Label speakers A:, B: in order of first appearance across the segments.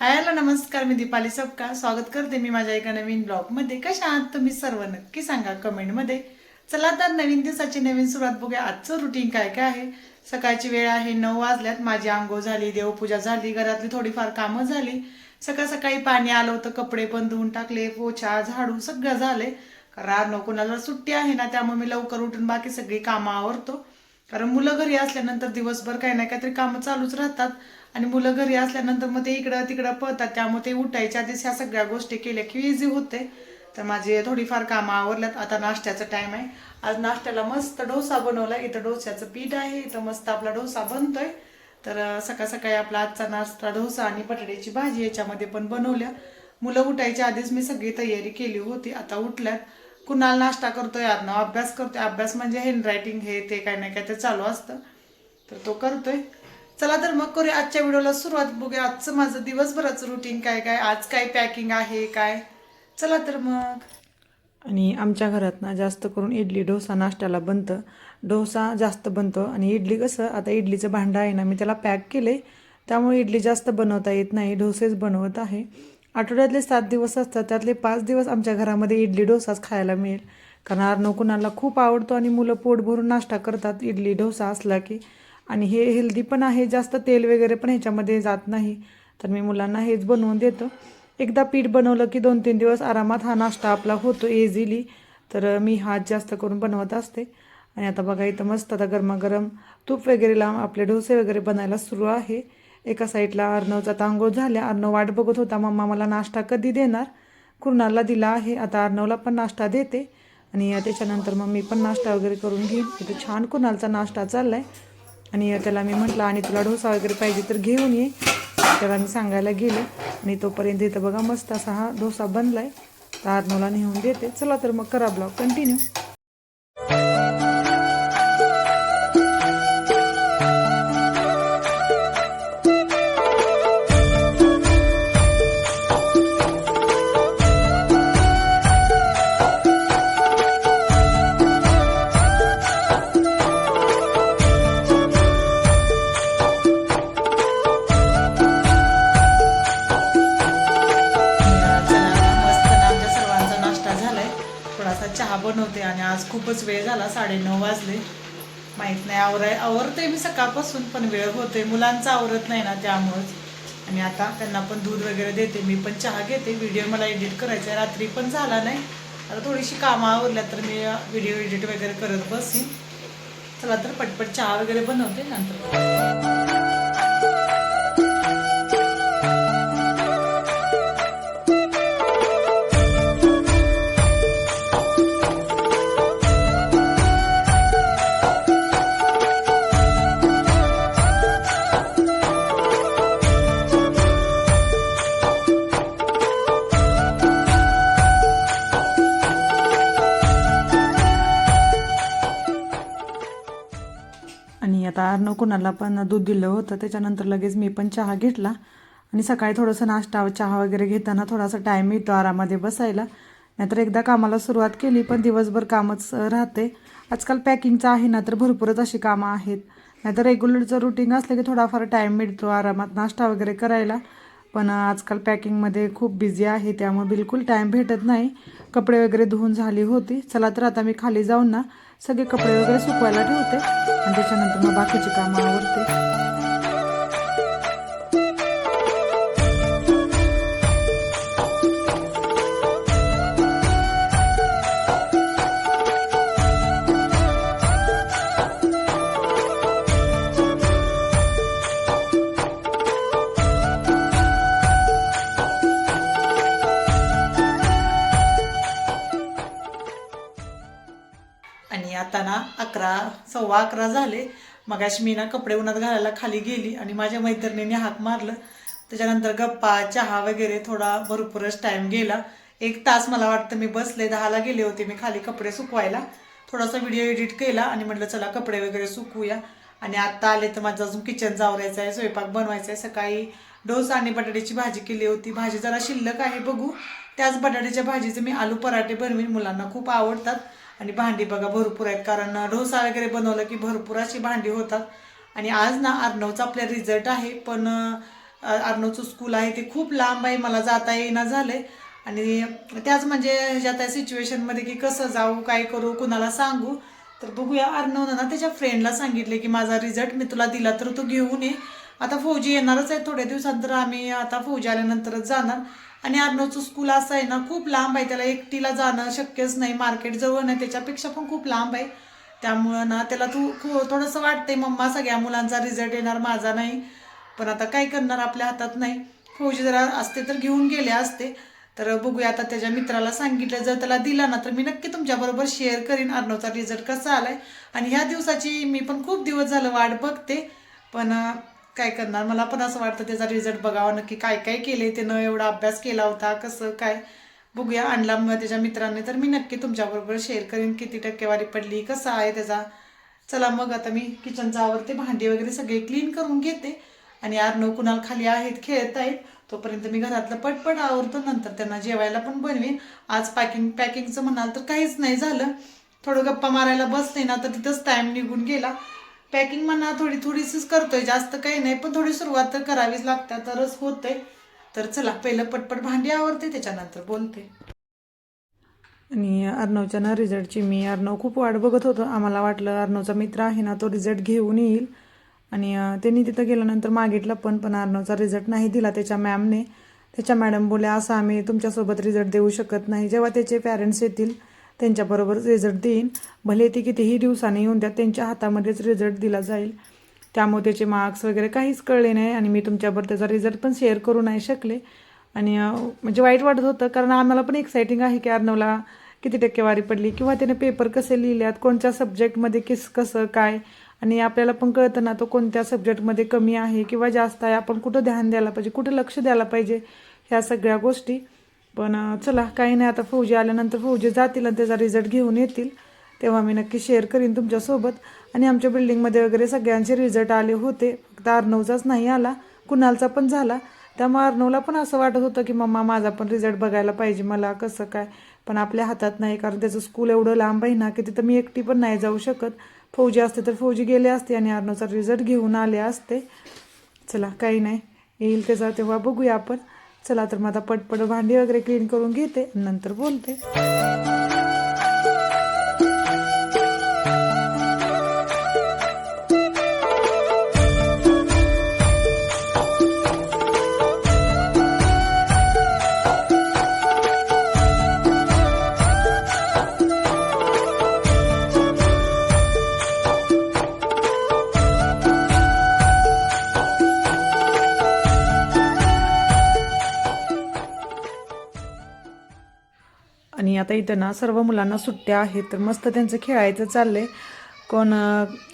A: Hi hello नमस्कार मी दीपाली सबका स्वागत करते मी माझ्या एका नवीन ब्लॉगमध्ये. कशा आहात तुम्ही सर्व? नक्की सांगा कमेंटमध्ये. चला तर नवीन दिवसाची नवीन सुरुवात बघूया. आजचं रुटीन काय काय आहे? सकाळची वेळ आहे नऊ वाजल्यात. माझी आंघोळ झाली देवपूजा झाली घरातली थोडीफार कामं झाली. सकाळ सकाळी पाणी आलं होतं कपडे पण धुवून टाकले पोछा झाडू सगळं झाले कारण कोणाला सुट्टी आहे ना त्यामुळे मी लवकर उठून बाकी सगळी कामं आवरतो. कारण मुलं घरी असल्यानंतर दिवसभर काही ना काहीतरी कामं चालूच राहतात. आणि मुलं घरी असल्यानंतर मग ते इकडं तिकडं पळतात. त्यामुळे ते उठायच्या आधीच ह्या सगळ्या गोष्टी केल्या की इझी होते. तर माझे थोडीफार कामं आवरल्यात. आता नाश्त्याचा टाइम आहे. आज नाश्त्याला मस्त डोसा बनवला. इथं डोस्याचं पीठ आहे. इथं मस्त आपला डोसा बनतोय. तर सकाळ सकाळी आपला आजचा नाश्ता डोसा आणि बटाट्याची भाजी याच्यामध्ये पण बनवल्या. मुलं उठायच्या आधीच मी सगळी तयारी केली होती. आता उठल्यात. कुणाल नाश्ता करतोय आडनाव अभ्यास करतोय. अभ्यास म्हणजे हँड रायटिंग हे ते काय नाही काय ते चालू असतं. तर तो करतोय. चला तर मग करूया आजच्या व्हिडिओला सुरुवात. बघूया आजचं माझं दिवसभराचं रुटीन काय काय. आज काय पॅकिंग आहे काय? चला तर मग. आणि आमच्या घरात ना जास्त करून इडली डोसा नाश्त्याला बनतं. डोसा जास्त बनतो आणि इडली कसं आता इडलीचं भांडं आहे ना मी त्याला पॅक केले त्यामुळे इडली जास्त बनवता येत नाही डोसेच बनवत आहे. आठवड्यातले सात दिवस असतात त्यातले पाच दिवस आमच्या घरामध्ये इडली डोसाच खायला मिळेल. कारण अर्णव कुणाला खूप आवडतो आणि मुलं पोट भरून नाश्ता करतात इडली डोसा असला की. आणि हे हेल्दी पण आहे जास्त तेल वगैरे पण ह्याच्यामध्ये जात नाही. तर मी मुलांना हेच बनवून देतो. एकदा पीठ बनवलं की दोन तीन दिवस आरामात हा नाश्ता आपला होतो इझिली तर मी हात जास्त करून बनवत असते. आणि आता बघा इथं मस्त आता गरमागरम तूप वगैरे लावून आपले डोसे वगैरे बनायला सुरू आहे. एका साईडला अर्णवचा तांगो झाल्या. अर्णव वाट बघत होता मम्मा मला नाश्ता कधी देणार? कुणाला दिला आहे. आता अर्णवला पण नाश्ता देते. आणि त्याच्यानंतर मग मी पण नाश्ता वगैरे करून घेईन इथे छान कुणालचा नाश्ता चालला आहे आणि त्याला मी म्हटलं आणि तुला डोसा वगैरे पाहिजे तर घेऊन ये. त्याला मी सांगायला गेले. आणि तोपर्यंत इथं बघा मस्त असा हा डोसा बनलाय. तर अर्णवला नेऊन देते. चला तर मग करा ब्लॉग कंटिन्यू. असा चहा बनवते आणि आज खूपच वेळ झाला साडेनऊ वाजले. माहीत नाही आवराय आवरते मी सकाळपासून पण वेळ होते मुलांचं आवरत नाही ना त्यामुळंच. आणि आता त्यांना पण दूध वगैरे देते मी पण चहा घेते. व्हिडिओ मला एडिट करायचा आहे. रात्री पण झाला नाही. आता थोडीशी कामं आवरल्या तर मी व्हिडिओ एडिट वगैरे करत बसीन चला तर पटपट चहा वगैरे बनवते नंतर आणि कुणाला पण दूध दिलं होतं. त्याच्यानंतर लगेच मी पण चहा घेतला. आणि सकाळी थोडंसं नाश्ता चहा वगैरे घेताना थोडासा टाईम मिळतो आरामध्ये बसायला. नाहीतर एकदा कामाला सुरुवात केली पण दिवसभर कामच राहते. आजकाल पॅकिंगचं आहे ना तर भरपूरच अशी कामं आहेत. नाहीतर रेग्युलरचं रुटीन असलं की थोडाफार टाईम मिळतो आरामात नाश्ता वगैरे करायला. पण आजकाल पॅकिंगमध्ये खूप बिझी आहे त्यामुळे बिलकुल टाईम भेटत नाही. कपडे वगैरे धुवून झाली होती. चला तर आता मी खाली जाऊन ना सगळे कपडे वगैरे सुकवायला ठेवते. आणि त्याच्यानंतर मग बाकीची कामं आवडते आणि आता ना अकरा सव्वा अकरा झाले. मगाशी मी ना कपडे उन्हात घालायला खाली गेली आणि माझ्या मैत्रिणीने हाक मारलं. त्याच्यानंतर गप्पा चहा वगैरे थोडा भरपूरच टाईम गेला. एक तास मला वाटतं मी बसले दहाला गेले होते मी खाली कपडे सुकवायला. थोडासा व्हिडिओ एडिट केला आणि म्हटलं चला कपडे वगैरे सुकूया आणि आत्ता आले तर माझं अजून किचन जावरायचं आहे स्वयंपाक बनवायचा आहे सकाळी डोसा आणि बटाट्याची भाजी केली होती. भाजी जरा शिल्लक आहे बघू. त्याच बटाट्याच्या भाजीचे मी आलू पराठे बनवीन मुलांना खूप आवडतात. आणि भांडी बघा भरपूर आहेत. कारण डोसा वगैरे बनवलं की भरपूर अशी भांडी होतात. आणि आज ना अर्णवचा आपल्या रिझल्ट आहे पण अर्णवचं स्कूल आहे ते खूप लांब आहे मला जाता येईना झालं आहे आणि त्याच म्हणजे ह्याच्या त्या सिच्युएशनमध्ये की कसं जाऊ काय करू कुणाला सांगू? तर बघूया अर्णवनं ना त्याच्या फ्रेंडला सांगितले की माझा रिझल्ट मी तुला दिला तर तू घेऊन ये. आता फौजी येणारच आहे थोड्या दिवसात तर आम्ही आता फौजी आल्यानंतरच जाणार. आणि अर्णवचं स्कूल असं आहे ना खूप लांब आहे त्याला. एकटीला जाणं शक्यच नाही. मार्केट जवळ नाही त्याच्यापेक्षा पण खूप लांब आहे. त्यामुळं ना त्याला तू खू थोडंसं वाटतंय मम्मा सगळ्या मुलांचा रिझल्ट येणार माझा नाही. पण आता काय करणार आपल्या हातात नाही. फौजी जरा असते तर घेऊन गेले असते. तर बघूया आता त्याच्या मित्राला सांगितलं. जर त्याला दिला ना तर मी नक्की तुमच्याबरोबर शेअर करीन. अर्णवचा रिझल्ट कसा आला आहे आणि ह्या दिवसाची मी पण खूप दिवस झालं वाट बघते. पण काय करणार? मला पण असं वाटतं त्याचा रिझल्ट बघावा. नक्की काय काय केले त्यानं? एवढा अभ्यास केला होता. कसं काय? बघूया. आणला मग त्याच्या मित्रांनी. तर मी नक्की तुमच्याबरोबर शेअर करीन किती टक्केवारी पडली कसा आहे त्याचा. चला मग आता मी किचनचा आवरते भांडी वगैरे सगळे क्लीन करून घेते. आणि अर्णव कुणाल खाली आहेत खेळत आहेत. तोपर्यंत मी घरातलं पटपट आवरतो. नंतर त्यांना जेवायला पण बनवीन. आज पॅकिंग पॅकिंगचं म्हणाल तर काहीच नाही झालं. थोडं गप्पा मारायला बसले ना तर तिथंच टाइम निघून गेला. पॅकिंग म्हणा थोडी थोडीशीच करतोय. जास्त काही नाही पण थोडी सुरुवात तर करावीच लागते. तरच होते तर चला पहिलं पटपट भांडी आवरते त्याच्यानंतर बोलते. आणि अर्णवच्या ना रिझल्टची मी अर्णव खूप वाट बघत होतो. आम्हाला वाटलं अर्णवचा मित्र आहे ना तो रिझल्ट घेऊन येईल. आणि त्यांनी तिथं गेल्यानंतर मागितलं पण पण अर्णवचा रिझल्ट नाही दिला त्याच्या मॅमने त्याच्या मॅडम बोल्या असं आम्ही तुमच्यासोबत रिझल्ट देऊ शकत नाही. जेव्हा त्याचे पॅरेंट्स येतील त्यांच्याबरोबर रिझल्ट देईन. भले ते कितीही दिवसांनी येऊन द्या त्यांच्या हातामध्येच रिझल्ट दिला जाईल. त्यामुळे त्याचे मार्क्स वगैरे काहीच कळले नाही आणि मी तुमच्याबरोबर त्याचा रिझल्ट पण शेअर करू नाही शकले. आणि म्हणजे वाईट वाटत होतं कारण आम्हाला पण एक्सायटिंग आहे की अर्णवला किती टक्केवारी पडली किंवा त्याने पेपर कसे लिहिल्यात कोणत्या सब्जेक्टमध्ये किस कसं काय. आणि आपल्याला पण कळतं ना तो कोणत्या सब्जेक्टमध्ये कमी आहे किंवा जास्त आहे. आपण कुठं ध्यान द्यायला पाहिजे कुठं लक्ष द्यायला पाहिजे ह्या सगळ्या गोष्टी. पण चला काही नाही आता फौजी आल्यानंतर फौजी जातील आणि त्याचा रिझल्ट घेऊन येतील. तेव्हा मी नक्की शेअर करीन तुमच्यासोबत. आणि आमच्या बिल्डिंगमध्ये वगैरे सगळ्यांचे रिझल्ट आले होते. फक्त अर्नवचाच नाही आला कुणालचा पण झाला. त्यामुळे अर्नवला पण असं वाटत होतं की मम्मा माझा पण रिझल्ट बघायला पाहिजे मला कसं काय? पण आपल्या हातात नाही कारण त्याचं स्कूल एवढं लांब आहे ना की तिथं मी एकटी पण नाही जाऊ शकत. फौजी असते तर फौजी गेले असते आणि अर्नवचा रिझल्ट घेऊन आले असते. चला काही नाही. येईल त्याचा तेव्हा बघूया आपण. चला तर मग आता पटपट भांडी वगैरे क्लीन करून घेते नंतर बोलते. आणि आता इथं ना सर्व मुलांना सुट्ट्या आहेत तर मस्त त्यांचं खेळायचं चाललंय. कोण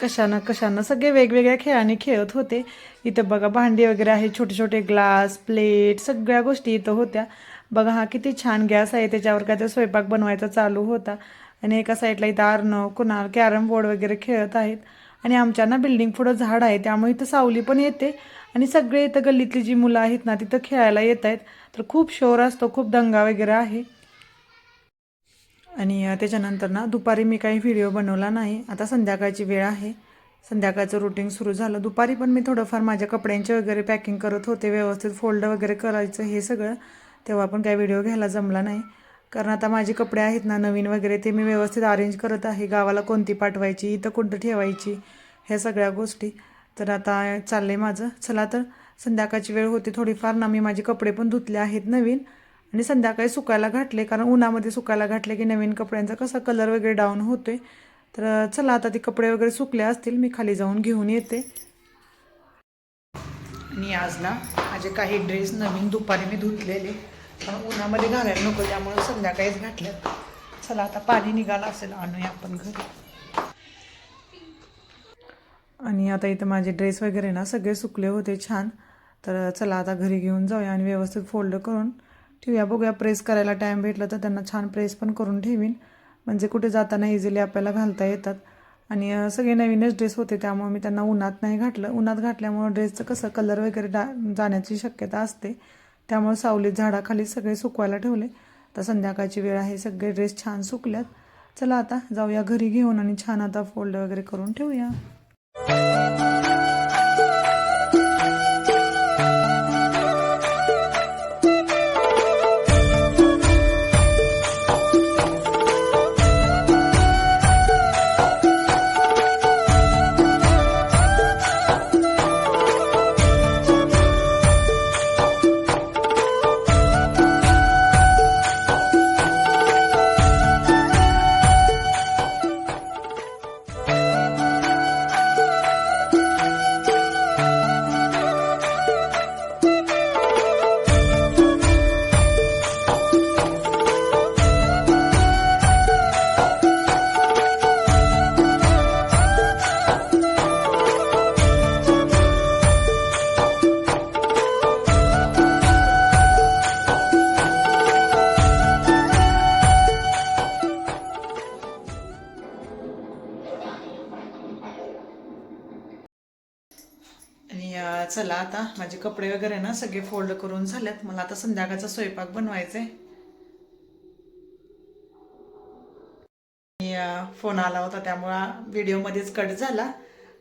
A: कशानं कशानं सगळे वेगवेगळ्या खेळाने खेळत होते. इथं बघा भांडी वगैरे आहे छोटे छोटे ग्लास प्लेट सगळ्या गोष्टी इथं होत्या. बघा हा किती छान गॅस आहे त्याच्यावर काय तर स्वयंपाक बनवायचा चालू होता. आणि एका साईडला इथं आरणं कुणाल कॅरम बोर्ड वगैरे खेळत आहेत. आणि आमच्या ना बिल्डिंग पुढं झाड आहे त्यामुळे इथं सावली पण येते. आणि सगळे इथं गल्लीतली जी मुलं आहेत ना तिथं खेळायला येत आहेत तर खूप शोर असतो खूप दंगा वगैरे आहे. आणि त्याच्यानंतर ना दुपारी मी काही व्हिडिओ बनवला नाही. आता संध्याकाळची वेळ आहे. संध्याकाळचं रुटीन सुरू झालं. दुपारी पण मी थोडंफार माझ्या कपड्यांचे वगैरे पॅकिंग करत होते. व्यवस्थित फोल्ड वगैरे करायचं हे सगळं. तेव्हा पण काही व्हिडिओ घ्यायला जमला नाही. कारण आता माझे कपडे आहेत ना नवीन वगैरे ते मी व्यवस्थित अरेंज करत आहे. गावाला कोणती पाठवायची इथं कोणतं ठेवायची ह्या सगळ्या गोष्टी. तर आता चाललं आहे माझं. चला तर संध्याकाळची वेळ होती थोडीफार ना मी माझे कपडे पण धुतले आहेत नवीन. आणि संध्याकाळी सुकायला घातले कारण उन्हामध्ये सुकायला घातले की नवीन कपड्यांचा कसा कलर वगैरे डाऊन होतोय. तर चला आता ते कपडे वगैरे सुकले असतील मी खाली जाऊन घेऊन येते. आणि आज ना माझे काही ड्रेस नवीन दुपारी मी धुतलेले पण उन्हामध्ये घालायला नको त्यामुळे संध्याकाळीच घातल्यात. चला आता पाणी निघालं असेल आणूया आपण घरी. आणि आता इथं माझे ड्रेस वगैरे ना सगळे सुकले होते छान. तर चला आता घरी घेऊन जाऊया आणि व्यवस्थित फोल्ड करून ठेवूया. बघूया प्रेस करायला टाईम भेटला तर त्यांना छान प्रेस पण करून ठेवीन. म्हणजे कुठे जाताना इझिली आपल्याला घालता येतात. आणि सगळे नवीनच ड्रेस होते त्यामुळे मी त्यांना उन्हात नाही घातलं. उन्हात घातल्यामुळं ड्रेसचं कसं कलर वगैरे डा जाण्याची शक्यता असते. त्यामुळे सावलीत झाडाखाली सगळे सुकवायला ठेवले. तर संध्याकाळची वेळ आहे सगळे ड्रेस छान सुकल्यात. चला आता जाऊया घरी घेऊन आणि छान आता फोल्ड वगैरे करून ठेवूया. आता माझे कपडे वगैरे ना सगळे फोल्ड करून झालेत. मला आता संध्याकाळचा स्वयंपाक बनवायचा आहे फोन आला होता त्यामुळं व्हिडिओमध्येच कट झाला.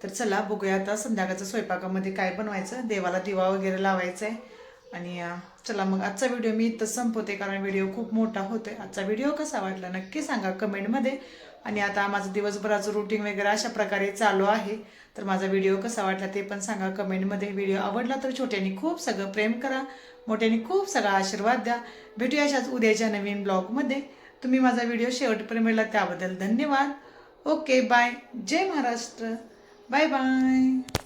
A: तर चला बघूया आता संध्याकाळच्या स्वयंपाकामध्ये काय बनवायचं. देवाला दिवा वगैरे लावायचा आहे आणि चला मग आजचा व्हिडिओ मी इथं संपवते कारण व्हिडिओ खूप मोठा होतोय. आजचा व्हिडिओ कसा वाटला नक्की सांगा कमेंटमध्ये आणि आता माझं दिवसभराचं रुटीन वगैरे अशा प्रकारे चालू आहे. तर माझा व्हिडिओ कसा वाटला ते पण सांगा कमेंटमध्ये व्हिडिओ आवडला तर छोट्यानी खूप सगळं प्रेम करा मोठ्यांनी खूप सगळा आशीर्वाद द्या. भेटूया अशाच उद्याच्या नवीन ब्लॉगमध्ये तुम्ही माझा व्हिडिओ शेवटपर्यंत मिळाला त्याबद्दल धन्यवाद. ओके बाय जय महाराष्ट्र. Bye bye